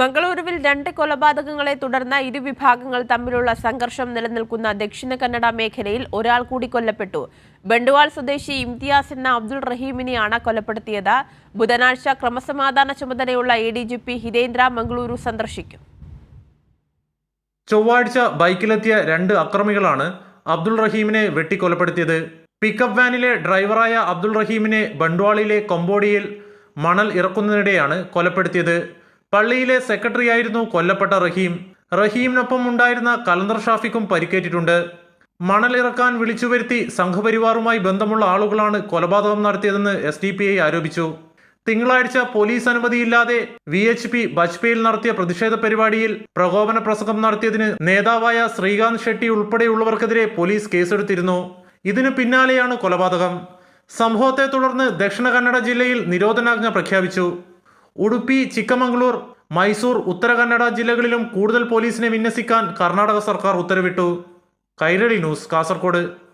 മംഗളൂരുവിൽ രണ്ട് കൊലപാതകങ്ങളെ തുടർന്ന് ഇരുവിഭാഗങ്ങൾ തമ്മിലുള്ള സംഘർഷം നിലനിൽക്കുന്ന ദക്ഷിണ കന്നഡ മേഖലയിൽ ഒരാൾ കൂടി കൊല്ലപ്പെട്ടു. ബണ്ടുവാൾ സ്വദേശി ഇംതിയാസ് എന്ന അബ്ദുൾ റഹീമിനെയാണ് കൊലപ്പെടുത്തിയത്. ബുധനാഴ്ച ക്രമസമാധാന ചുമതലയുള്ള A D G P Hitendra Mangaluru സന്ദർശിക്കും. ചൊവ്വാഴ്ച ബൈക്കിലെത്തിയ രണ്ട് അക്രമികളാണ് അബ്ദുൾ റഹീമിനെ വെട്ടിക്കൊലപ്പെടുത്തിയത്. പിക്കപ്പ് വാനിലെ ഡ്രൈവറായ അബ്ദുൾ റഹീമിനെ ബണ്ട്വാളിലെ കൊമ്പോഡിയിൽ മണൽ ഇറക്കുന്നതിനിടെയാണ് കൊലപ്പെടുത്തിയത്. പള്ളിയിലെ സെക്രട്ടറിയായിരുന്നു കൊല്ലപ്പെട്ട റഹീം. റഹീമിനൊപ്പം ഉണ്ടായിരുന്ന കലന്തർ ഷാഫിക്കും പരിക്കേറ്റിട്ടുണ്ട്. മണലിറക്കാൻ വിളിച്ചു വരുത്തി സംഘപരിവാറുമായി ബന്ധമുള്ള ആളുകളാണ് കൊലപാതകം നടത്തിയതെന്ന് എസ് ഡി പി ഐ ആരോപിച്ചു. തിങ്കളാഴ്ച പോലീസ് അനുമതിയില്ലാതെ വി എച്ച് പി ബജ്പേയിൽ നടത്തിയ പ്രതിഷേധ പരിപാടിയിൽ പ്രകോപന പ്രസംഗം നടത്തിയതിന് നേതാവായ ശ്രീകാന്ത് ഷെട്ടി ഉൾപ്പെടെയുള്ളവർക്കെതിരെ പോലീസ് കേസെടുത്തിരുന്നു. ഇതിനു പിന്നാലെയാണ് കൊലപാതകം. സംഭവത്തെ തുടർന്ന് ദക്ഷിണ കന്നഡ ജില്ലയിൽ നിരോധനാജ്ഞ പ്രഖ്യാപിച്ചു. ഉടുപ്പി ചിക്കമംഗളൂർ മൈസൂർ ഉത്തര കന്നഡ ജില്ലകളിലും കൂടുതൽ പോലീസിനെ വിന്യസിക്കാൻ കർണാടക സർക്കാർ ഉത്തരവിട്ടു. കൈരളി ന്യൂസ് കാസർഗോഡ്